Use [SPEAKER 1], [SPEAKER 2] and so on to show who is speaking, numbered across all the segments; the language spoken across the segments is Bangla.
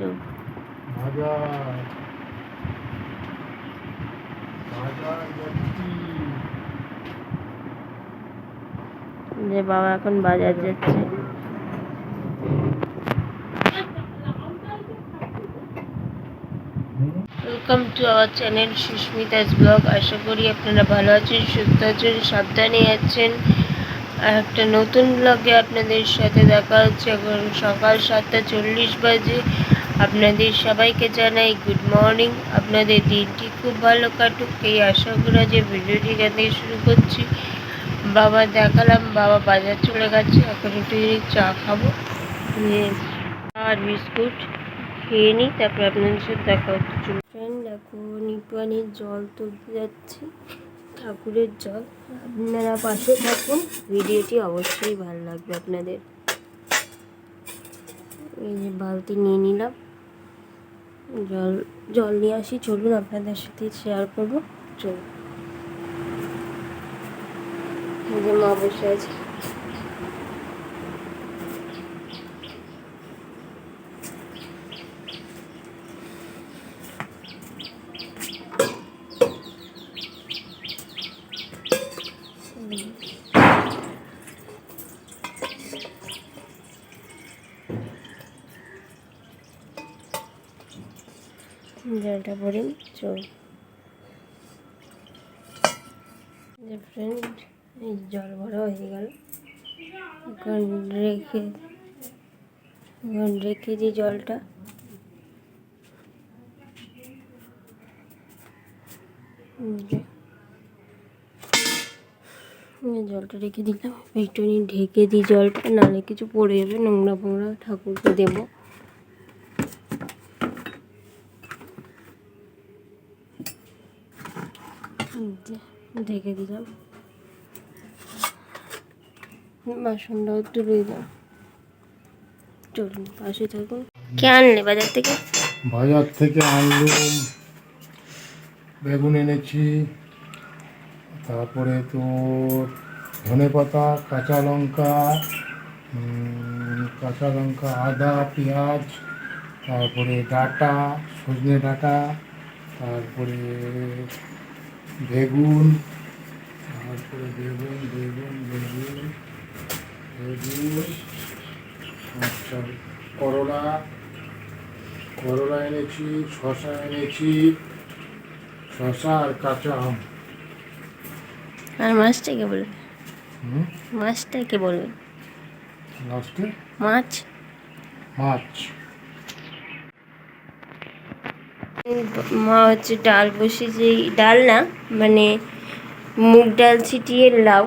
[SPEAKER 1] তো
[SPEAKER 2] ভাজা ভাজা
[SPEAKER 1] যে বাবা এখন বাজার যাচ্ছে। Welcome to our channel Susmita's vlog আশা করি আপনারা ভালো আছেন সুস্থ আছেন সাবধানে আছেন। আর একটা নতুন ব্লগে আপনাদের সাথে দেখা হচ্ছে এখন সকাল সাতটা চল্লিশ বাজে। আপনাদের সবাইকে জানাই গুড মর্নিং আপনাদের দিনটি খুব ভালো কাটুক, এই আশা করা যে ভিডিওটি এখান থেকে শুরু করছি। বাবা দেখালাম, বাবা বাজার চলে গেছে, এখন একটু চা খাব। আর বিস্কুট খেয়ে নিই, তারপর আপনাদের সাথে দেখা হচ্ছে। ফ্রেন্ড দেখো নিপানির জল তুলতে যাচ্ছি, ঠাকুরের জল। আপনারা পাশে থাকুন, ভিডিওটি অবশ্যই ভালো লাগবে আপনাদের। এই যে বালতি নিয়ে নিলাম। জল জল নিয়ে আসি। চলুন আপনাদের সাথে শেয়ার করব। চলুন। যে মা বসে আছে। জলটা ভরে চল যে ফ্রেন্ড এই জল ভরা হয়ে গেল। রেখে রেখে দিই জলটা। জলটা রেখে দিলাম। একটু ঢেকে দিই জলটা, নাহলে কিছু পড়ে যাবে, নোংরা ফোংরা ঠাকুরকে দেবো। ঢেকে দিলাম। বাসনটাও তুলে দিলাম চলুন পাশে থাকুন। কে আনলে বাজার থেকে?
[SPEAKER 2] বাজার থেকে আনলুম। বেগুন এনেছি। তারপরে তোর ধনে পাতা কাঁচা লঙ্কা উম, কাঁচা লঙ্কা আদা পেঁয়াজ তারপরে ডাটা সজনে ডাটা তারপরে বেগুন তারপরে বেগুন বেগুন বেগুন বেগুন আচ্ছা করলা করলা এনেছি শশা এনেছি শশা আর কাঁচা আম।
[SPEAKER 1] আর মাছটাকে বলবে?
[SPEAKER 2] হুম?
[SPEAKER 1] মাছটাকে বলবে?
[SPEAKER 2] লাস্টে
[SPEAKER 1] মাছ?
[SPEAKER 2] মাছ।
[SPEAKER 1] মা হচ্ছে ডাল বসিয়েছে ডাল না মানে মুগ ডাল ছিটিয়ে লাউ।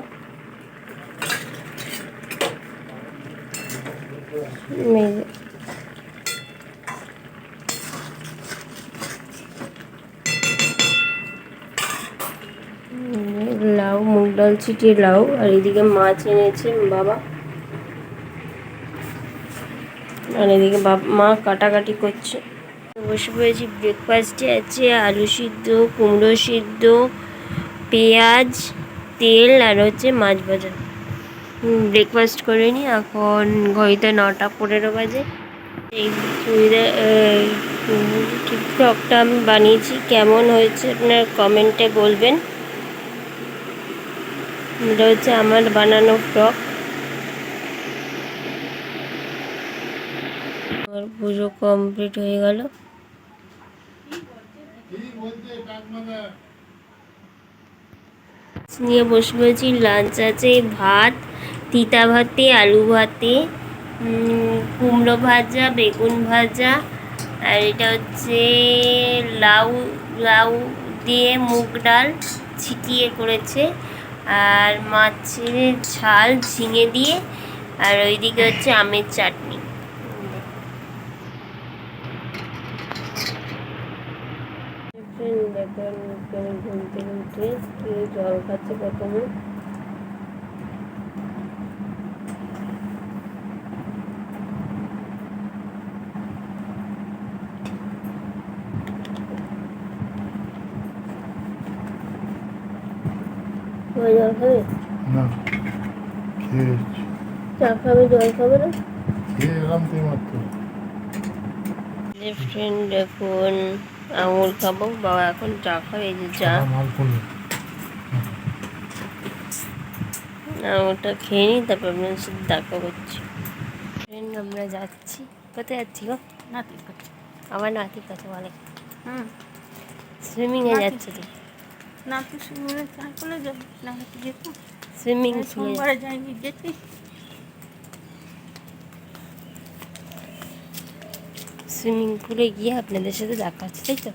[SPEAKER 1] লাউ, মুগ ডাল ছিটিয়ে লাউ, আর এদিকে মাছ এনেছে বাবা। আর এদিকে মা কাটাকাটি করছে। বসে পড়েছি। ব্রেকফাস্টে আছে আলু সিদ্ধ, কুমড়ো সিদ্ধ, পেঁয়াজ, তেল আর হচ্ছে মাছ ভাজা। ব্রেকফাস্ট করে নি। এখন ঘড়িতে নটা পনেরো বাজে। এই চুড়িদার টিকটকটা আমি বানিয়েছি। কেমন হয়েছে আপনার কমেন্টে বলবেন। এটা হচ্ছে আমার বানানো ফ্রক পুজো কমপ্লিট হয়ে গেল। নিয়ে বসে পড়েছি লাঞ্চ আছে, ভাত, তিতা ভাতে, আলু ভাতে কুমড়ো ভাজা, বেগুন ভাজা, আর এটা হচ্ছে লাউ লাউ দিয়ে মুগ ডাল ছিটিয়ে করেছে, আর মাছের ঝাল ঝিঙে দিয়ে, আর ওইদিকে হচ্ছে আমের চাটনি। দেখেন কেমন ঘুম থেকে উঠে জল খাচ্ছে প্রথমে। জল খাবে?
[SPEAKER 2] না খেয়েছি
[SPEAKER 1] চা খাবে জল খাবে না?
[SPEAKER 2] খেয়ে এলাম তো মাত্র
[SPEAKER 1] ফ্রেন্ড দেখুন। আঙুর খাব। বাবা এখন চা খাবে এই যে চা। আঙুরটা খেয়ে নিই তারপর আপনার সাথে দেখা করছি। ফ্রেন্ড আমরা যাচ্ছি। কোথায় যাচ্ছি গো?
[SPEAKER 3] নাতির কাছে।
[SPEAKER 1] আমার নাতির কাছে বলে।
[SPEAKER 3] হুম।
[SPEAKER 1] সুইমিংয়ে
[SPEAKER 3] নাতি-
[SPEAKER 1] যাচ্ছে তো।
[SPEAKER 3] নাতি সুন্দর চান করে যাবে? না হাতে যেত?
[SPEAKER 1] সুইমিং
[SPEAKER 3] সোমবারে যায়নি যেতে।
[SPEAKER 1] সুইমিং পুলে গিয়ে আপনাদের সাথে দেখা হচ্ছে তাই তো?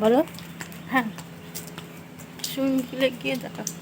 [SPEAKER 1] বলো।
[SPEAKER 3] হ্যাঁ। সুইমিং পুলে গিয়ে দেখা হচ্ছে।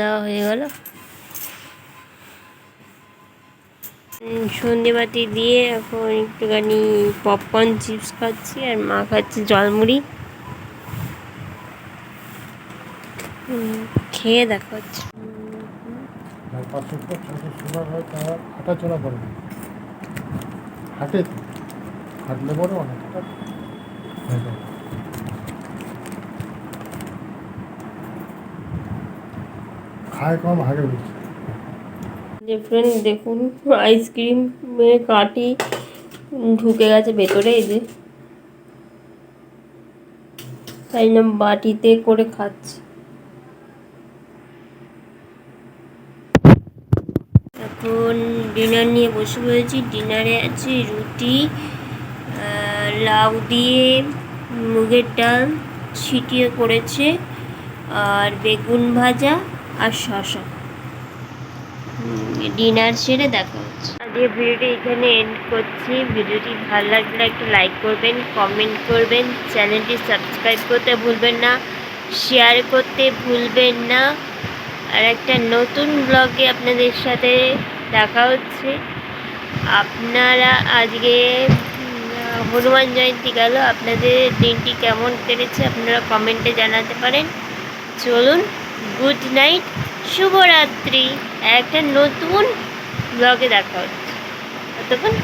[SPEAKER 1] দেওয়া হয়ে গেল। সন্ধেবাতি দিয়ে এখন একটুখানি পপকর্ন চিপস খাচ্ছি আর মা খাচ্ছে জলমুড়ি। খেয়ে দেখা হচ্ছে।
[SPEAKER 2] হাঁটাচলা হাঁটলে পরে অনেকটা হয়ে কম হাগে বেশি
[SPEAKER 1] ফ্রেন্ড দেখুন আইসক্রিমের কাঠি ঢুকে গেছে ভেতরে, এই যে। তাই না, বাটিতে করে খাচ্ছি। এখন ডিনার নিয়ে বসে পড়েছি ডিনারে আছে রুটি লাউ দিয়ে মুগের ডাল ছিটিয়ে করেছে, আর বেগুন ভাজা। আর শসা ডিনার সেরে দেখা হচ্ছে। আজকে ভিডিওটি এখানে এন্ড করছি। ভিডিওটি ভালো লাগলে একটু লাইক করবেন কমেন্ট করবেন চ্যানেলটি সাবস্ক্রাইব করতে ভুলবেন না শেয়ার করতে ভুলবেন না। আর একটা নতুন ব্লগে আপনাদের সাথে দেখা হচ্ছে। আপনারা আজকে হনুমান জয়ন্তী গেল। আপনাদের দিনটি কেমন কেটেছে আপনারা কমেন্টে জানাতে পারেন। চলুন গুড নাইট শুভরাত্রি একটা নতুন ব্লগে দেখা হচ্ছে। ততক্ষণ